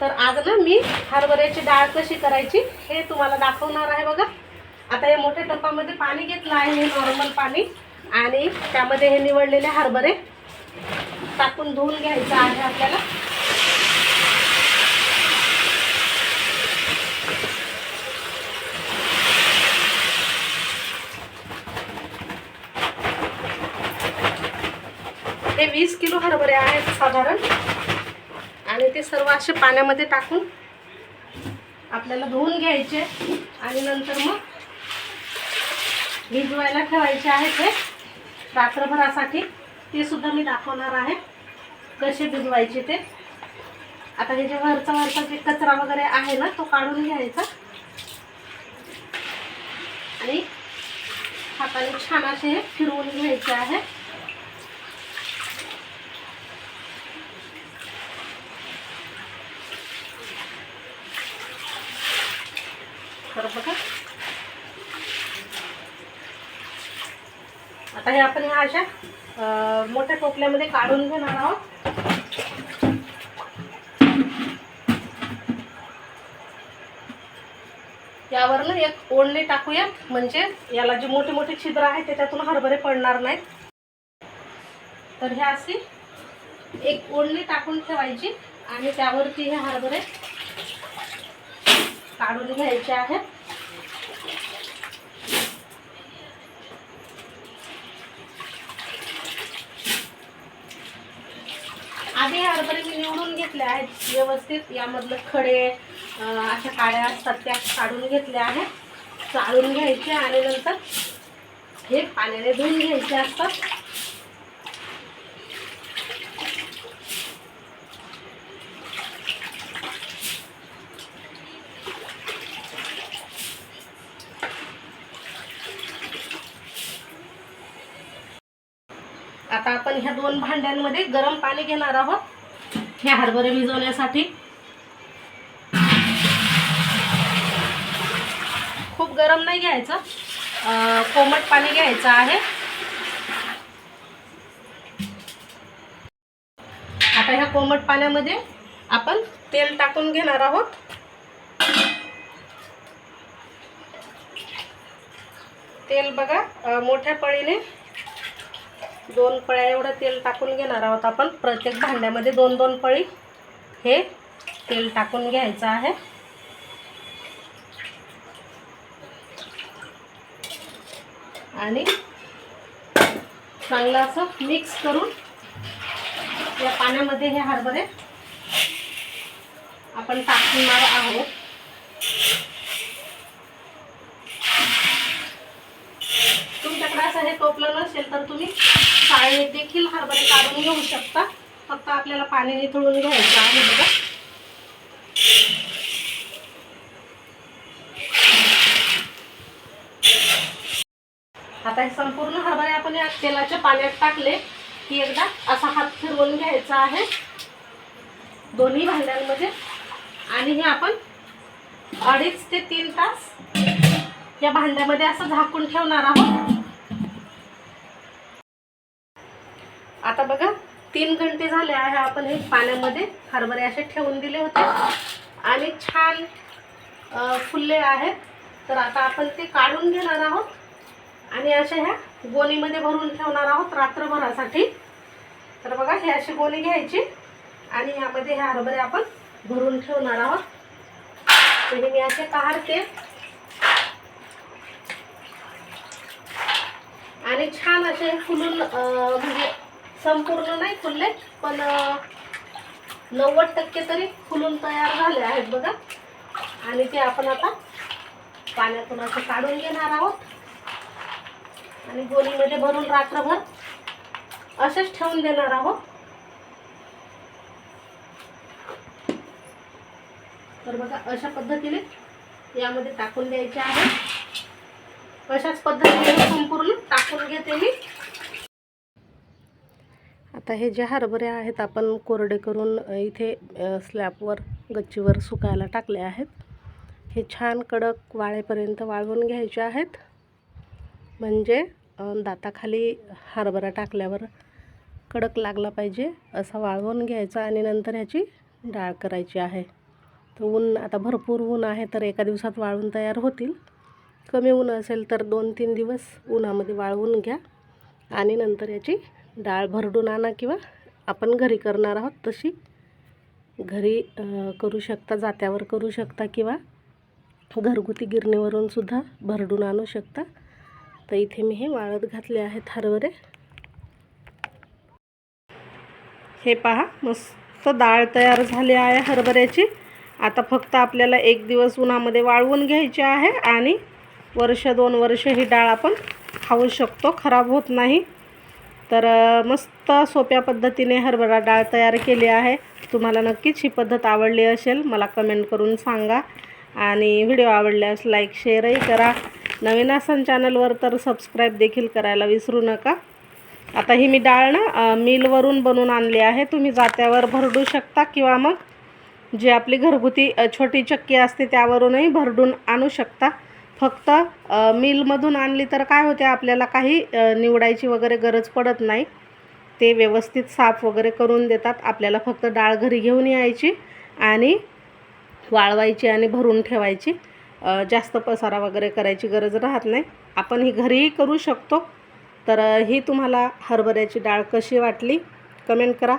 तर आज ना मी हरभऱ्याची डाळ कशी करायची हे तुम्हाला दाखवणार आहे बघा. आता या मोठ्या टप्पामध्ये पाणी घेतलं आहे हे नॉर्मल पाणी आणि त्यामध्ये हे निवडलेले हरभरे टाकून धुवून घ्यायचं आहे आपल्याला. हे वीस किलो हरभरे आहेत साधारण. आणि ते सर्व असे पाण्यामध्ये टाकून आपल्याला धुवून घ्यायचे. आणि नंतर मग भिजवायला ठेवायचे आहे ते रात्रभरासाठी. ते सुद्धा मी दाखवणार आहे कसे भिजवायचे ते. आता हे जे वरचा वरचा जे कचरा वगैरे आहे ना तो काढून घ्यायचा. आणि हाताने छान असे हे फिरवून घ्यायचे आहे. तर बघा. आता हे आपण ह्या अशा मोठ्या टोपल्यामध्ये काढून घेणार आहोत. यावर ना एक ओढणी टाकूया. म्हणजे याला जे मोठे मोठे छिद्र आहेत त्याच्यातून हरभरे पडणार नाहीत. तर ह्या अशी एक ओढणी टाकून ठेवायची आणि त्यावरती हे हरभरे काढून घ्यायचे आहेत. आधी हरभरे मी निवडून घेतले आहेत व्यवस्थित. यामधलं खडे अशा काड्या असतात त्या काढून घेतल्या आहेत. चाळून घ्यायचे आणि नंतर हे पाण्याने धुवून घ्यायचे असतात. आता आपण ह्या दोन भांड्यांमध्ये गरम पाणी घेणार आहोत. हे हरभरे भिजवण्यासाठी. खूप गरम नाही घ्यायचं. कोमट पाणी घ्यायचं आहे. आता ह्या कोमट पाण्यामध्ये आपण तेल टाकून घेणार आहोत. तेल बघा मोठ्या पळीने दोन पळ्या एवढं तेल टाकून घेणार आहोत आपण. प्रत्येक भांड्यामध्ये दोन दोन पळी हे तेल टाकून घ्यायचं आहे. आणि चांगलं असं मिक्स करून या पाण्यामध्ये हे हरभरे आपण टाकणार आहोत तुमच्याकडे असं हे टोपलं नसेल तर तुम्ही चाळणीत देखील हरभरे काढून घेऊ शकता. फक्त आपल्याला पाणी निथळून घ्यायचं आहे बघा. आता हे संपूर्ण हरभरे आपण या तेलाच्या पाण्यात टाकले की एकदा असा हात फिरवून घ्यायचा आहे. दोन्ही भांड्यांमध्ये. आणि हे आपण अडीच ते तीन तास या भांड्यामध्ये असं झाकून ठेवणार आहोत. आता बघा तीन घंटे झाले आहे आपण हे पाण्यामध्ये हरभरे असे ठेवून दिले होते. आणि छान फुलले आहेत. तर आता आपण ते काढून घेणार आहोत. आणि अशा ह्या गोणीमध्ये भरून ठेवणार आहोत रात्रभरासाठी. तर बघा हे अशी गोणी घ्यायची. आणि यामध्ये हे हरभरे आपण भरून ठेवणार आहोत. तर मी असे काढते. आणि छान असे फुलून म्हणजे संपूर्ण नाही फुलले पण नव्वद टक्के तरी फुलून तयार झाले आहेत बघा. आणि ते आपण आता पाण्यातून असं काढून घेणार आहोत. आणि गोलीमध्ये भरून रात्रभर असेच ठेवून देणार आहोत. तर बघा अशा पद्धतीने यामध्ये टाकून द्यायचे आहे. अशाच पद्धतीने संपूर्ण टाकून घेते मी. आता हे जे हरभरे आहेत आपण कोरडे करून इथे स्लॅपवर स्लॅबवर गच्चीवर सुकायला टाकले आहेत. हे छान कडक वाळेपर्यंत वाळवून घ्यायचे आहेत. म्हणजे दाताखाली हरभरा टाकल्यावर कडक लागला पाहिजे असा वाळवून घ्यायचा आणि नंतर ह्याची डाळ करायची आहे. तर ऊन आता भरपूर ऊन आहे तर एका दिवसात वाळून तयार होतील. कमी ऊन असेल तर दोन तीन दिवस उन्हामध्ये वाळवून घ्या आणि नंतर याची डाळ भरडून आणा किंवा आपण घरी करणार आहोत तशी. घरी करू शकता जात्यावर करू शकता किंवा घरगुती गिरणीवरून सुद्धा भरडून आणू शकता. तर इथे मी हे वाळत घातले आहेत हरभरे. हे पहा मस्त डाळ तयार झाली आहे हरभऱ्याची. आता फक्त आपल्याला एक दिवस उन्हामध्ये वाळवून घ्यायची आहे आणि वर्ष दोन वर्ष ही डाळ आपण खाऊ शकतो. खराब होत नाही. तर मस्त सोप्या पद्धतीने हरभरा डाळ तयार केली आहे. तुम्हाला नक्कीच ही पद्धत आवडली असेल मला कमेंट करून सांगा. आणि व्हिडिओ आवडल्यास लाईक शेअरही करा. नवीन असन चॅनलवर तर सबस्क्राईब देखील करायला विसरू नका. आता ही मी डाळ ना मिलवरून बनवून आणली आहे. तुम्ही जात्यावर भरडू शकता किंवा मग जी आपली घरगुती छोटी चक्की असते त्यावरूनही भरडून आणू शकता. फक्त मिलमधून आणली तर काय होते आपल्याला काही निवडायची वगैरे गरज पडत नाही. ते व्यवस्थित साफ वगैरे करून देतात. आपल्याला फक्त डाळ घरी घेऊन यायची आणि वाळवायची आणि भरून ठेवायची. जास्त पसारा वगैरे करायची गरज राहत नाही. आपण ही घरीही करू शकतो. तर ही तुम्हाला हरभऱ्याची डाळ कशी वाटली? कमेंट करा.